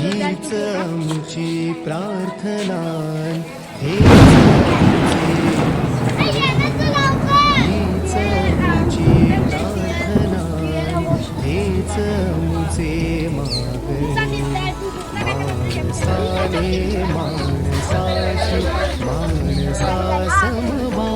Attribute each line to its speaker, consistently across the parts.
Speaker 1: हीच आमची प्रार्थना. हेच हीच आमची प्रार्थना. हेच आमचे मागणी माणसाने माणसाशी माणसा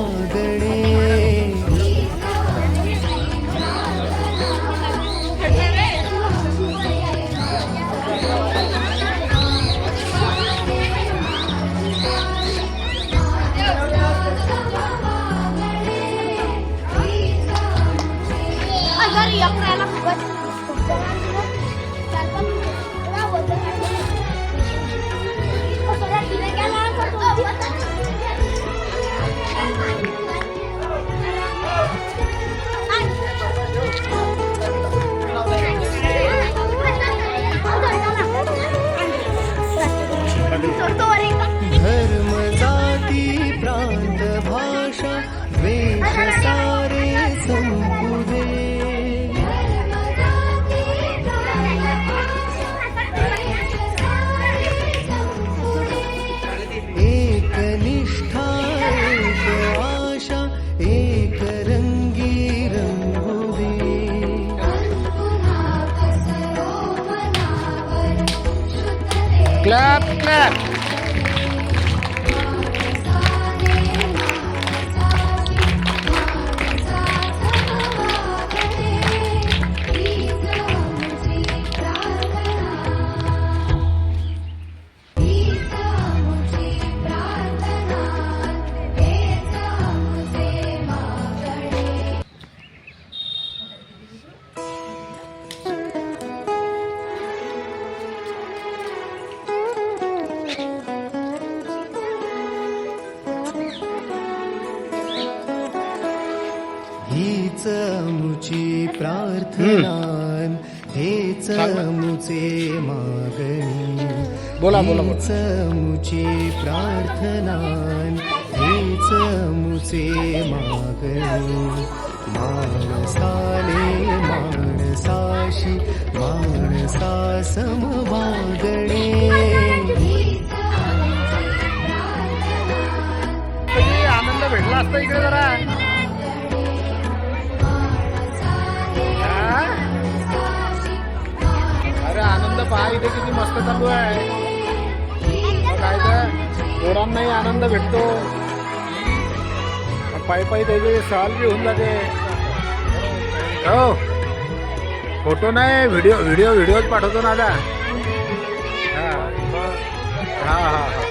Speaker 2: बोला, बोला,
Speaker 1: मुची प्रार्थना हेच मुचे मागणी. माणसाने माणसाशी माणसा
Speaker 2: किती आनंद भेटला असता इकडे जरा? हा? अरे आनंद पहा इथे किती मस्त चालू आहे. तर पोरांनाही आनंद भेटतो. पायी पायी त्याचे सहल बी होऊन जाते. हो. फोटो नाही व्हिडिओ व्हिडिओ व्हिडिओच पाठवतो ना आता. हा हा हा हा.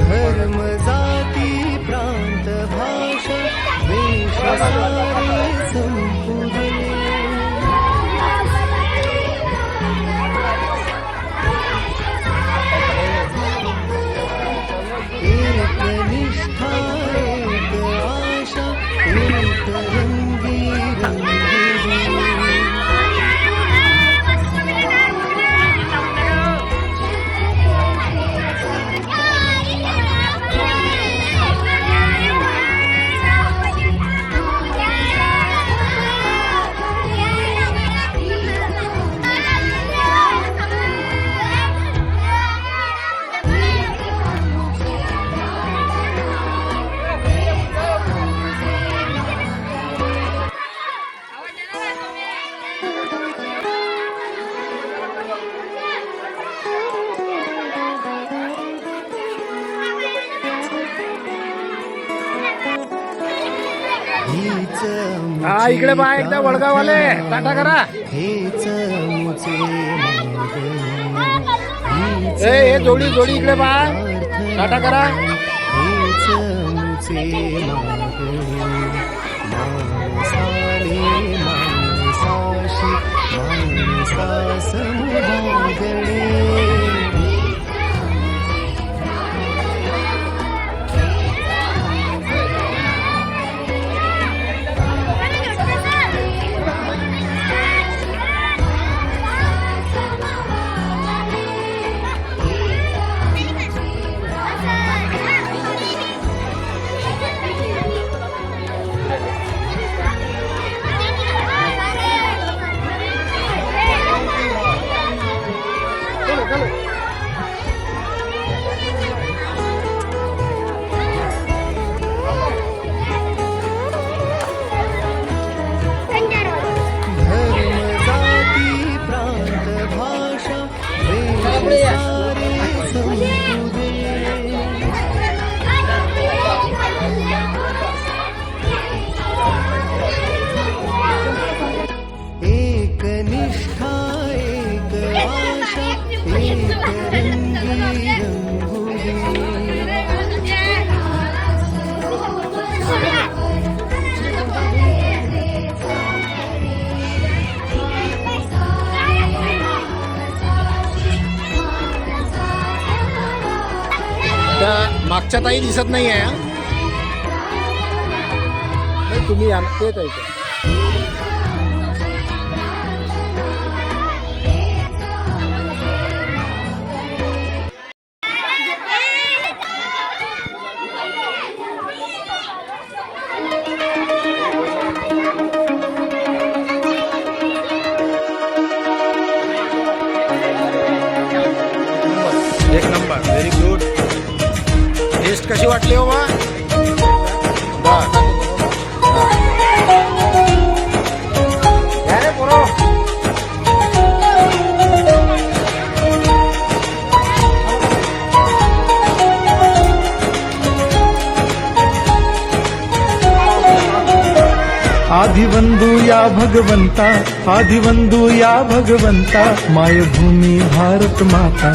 Speaker 1: धर्म जाती प्रांत भाषा
Speaker 2: इकडे पहा एकदा वडगाववाले. टाटा करा. ए हे जोडी जोडी इकडे पहा. टाटा करा.
Speaker 1: हेच
Speaker 2: ताई दिसत नाही आहे हा? तुम्ही या आहे
Speaker 3: भगवंता आदिवंदू या भगवंता मायभूमी भारत माता.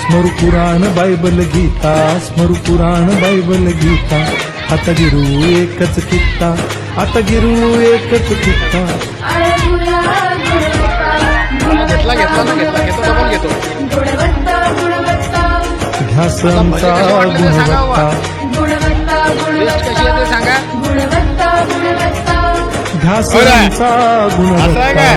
Speaker 3: स्मरु पुराण बायबल गीता स्मरु पुराण बायबल गीता. आता गिरू एकच कित्ता आता गिरू एकच कित्ता.
Speaker 2: घेतला घेतो डबल घेतो टेस्ट कशी आहे ते सांगा असं आहे काय?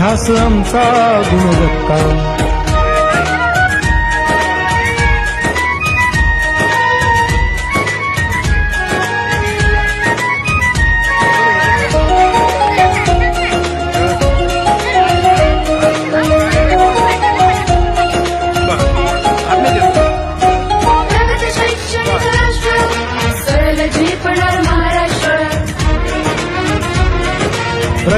Speaker 3: ध्यास आमचा गुणवत्ता.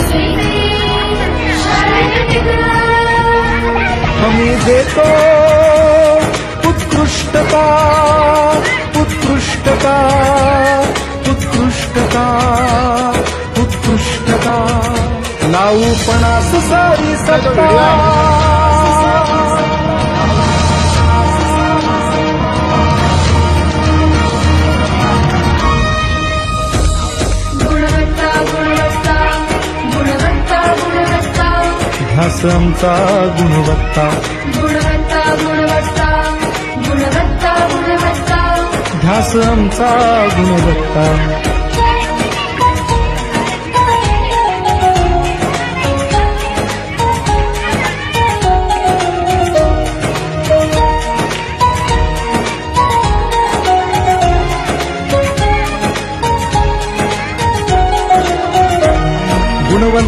Speaker 4: तसे ते
Speaker 3: आमचा गुणवत्ता.
Speaker 4: गुणवत्ता गुणवत्ता गुणवत्ता गुणवत्ता.
Speaker 3: ध्यास आमचा गुणवत्ता.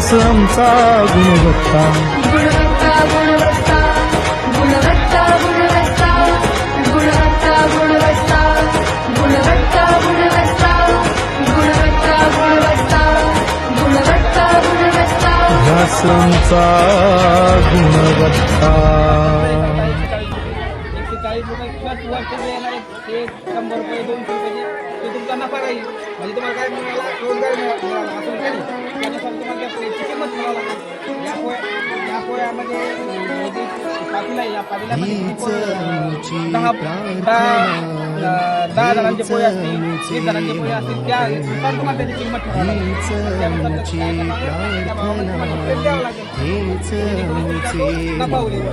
Speaker 3: विकास आमचा गुणवत्ता आमचा गुणवत्ता
Speaker 5: दहा दहा जणांचे पोहे असतील वीस जणांचे पोहे असतील त्या पण तुम्हाला त्याची किंमत ठरवायला लागेल नफा
Speaker 3: उरेल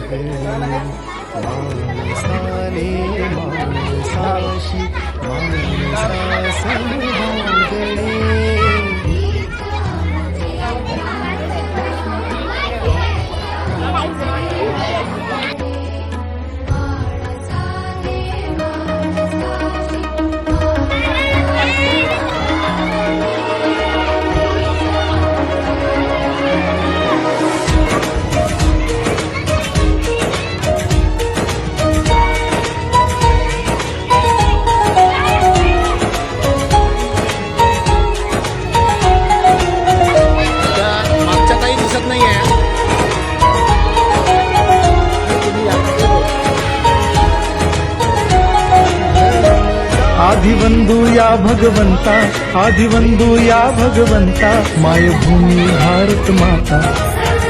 Speaker 3: भगवंता आदिवंदू या भगवंता मायभूमी भारत माता.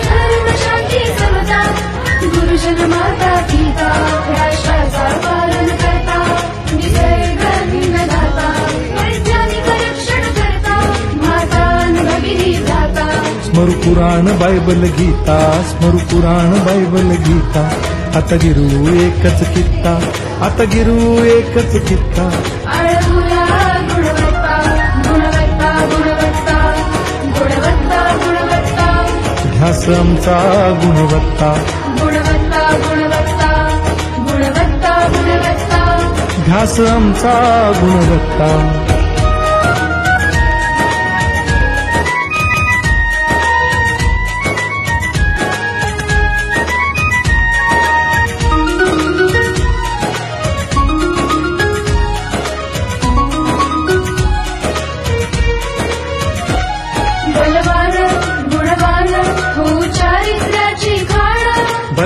Speaker 4: धर्म शांती समता गुरुजन माता पिता राष्ट्राचा पालन करता निसर्ग दाता वैज्ञानिक रक्षण करता माता न भगिनी भ्राता.
Speaker 3: स्मरु पुराण बायबल गीता स्मरु पुराण बायबल गीता. आता गिरू एकच कित्ता आता गिरू एकच कित्ता. ध्यास आमचा गुणवत्ता.
Speaker 4: गुणवत्ता गुणवत्ता गुणवत्ता गुणवत्ता.
Speaker 3: ध्यास आमचा गुणवत्ता.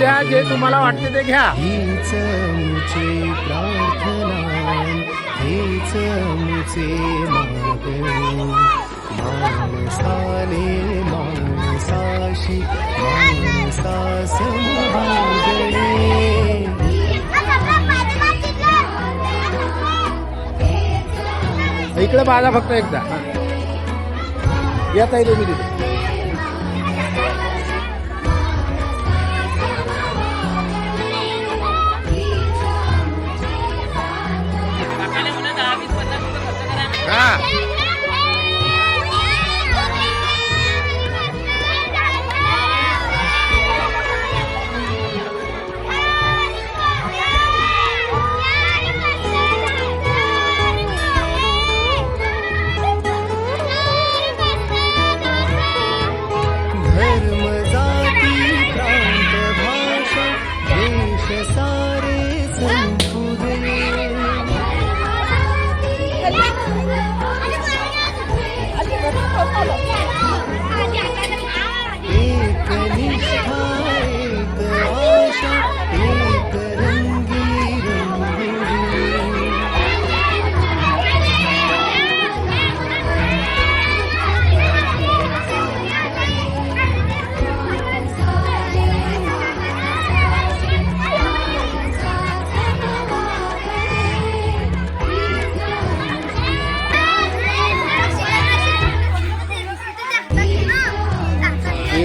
Speaker 2: द्या जे तुम्हाला वाटते ते घ्या.
Speaker 1: हीच मुचे प्रार्थना हीच मुचे माणसाने माणसाशी माणसासंभागणे
Speaker 2: इकडे बाजा फक्त एकदा. या येईल तुम्ही तिथे. हा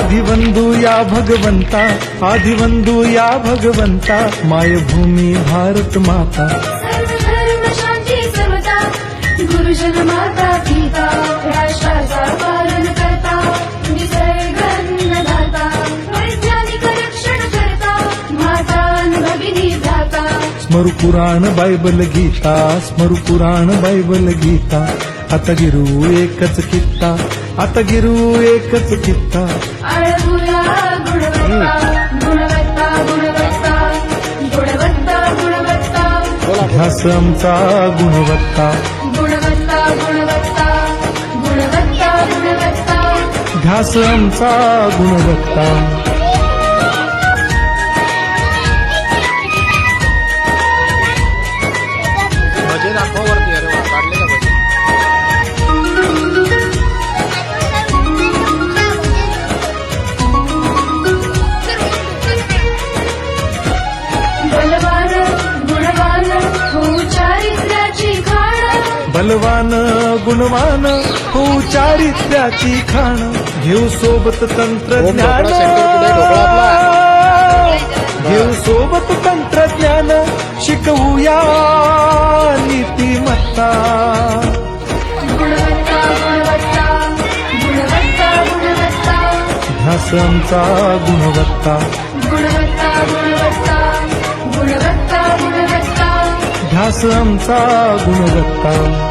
Speaker 3: आदिवंदू या भगवंता आदिवंदू या भगवंता मायभूमी भारत माता।
Speaker 4: गुरुजन माता पिता राष्ट्राचा पालन करता निसर्गन्नदाता वैज्ञानिक रक्षण करता माता न भगिनी भ्राता।
Speaker 3: स्मरु पुराण बायबल गीता स्मरु पुराण बायबल गीता। आता गिरू एकच कित्ता आता गिरू एकच कित्ता
Speaker 4: आळमुला गुणवत्ता गुणवत्ता गुणवत्ता गुणवत्ता गुणवत्ता.
Speaker 2: बोला
Speaker 3: ध्यास आमचा गुणवत्ता.
Speaker 4: गुणवत्ता गुणवत्ता गुणवत्ता गुणवत्ता.
Speaker 3: ध्यास आमचा गुणवत्ता.
Speaker 4: बलवान गुणवान हो चारित्र्याची खाण.
Speaker 3: घेऊ सोबत तंत्रज्ञान. घेऊ सोबत तंत्रज्ञान. शिकवूया नीतिमत्ता.
Speaker 4: गुणवत्ता गुणवत्ता. गुणवत्ता गुणवत्ता
Speaker 3: ध्यास आमचा गुणवत्ता.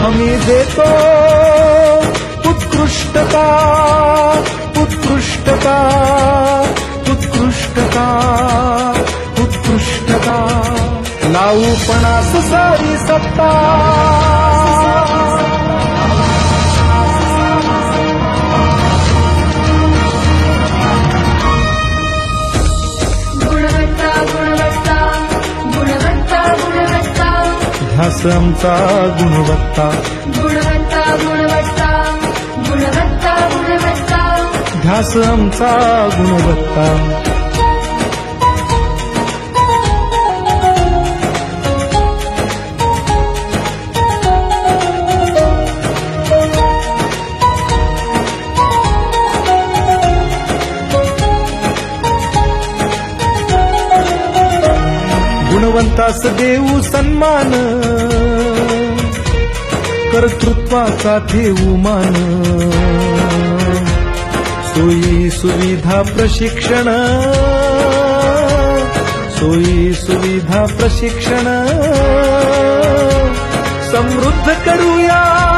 Speaker 3: हमी देतो. उत्कृष्टता उत्कृष्टता उत्कृष्टता उत्कृष्टता. लावू पणास सारी सत्ता. ध्यास आमचा गुणवत्ता.
Speaker 4: गुणवत्ता गुणवत्ता गुणवत्ता गुणवत्ता.
Speaker 3: आमचा गुणवत्ता. विकास देऊ सन्मान. कर्तृत्वाचा ठेवू मान. सोयी सुविधा प्रशिक्षण. सोयी सुविधा प्रशिक्षण. समृद्ध करूया.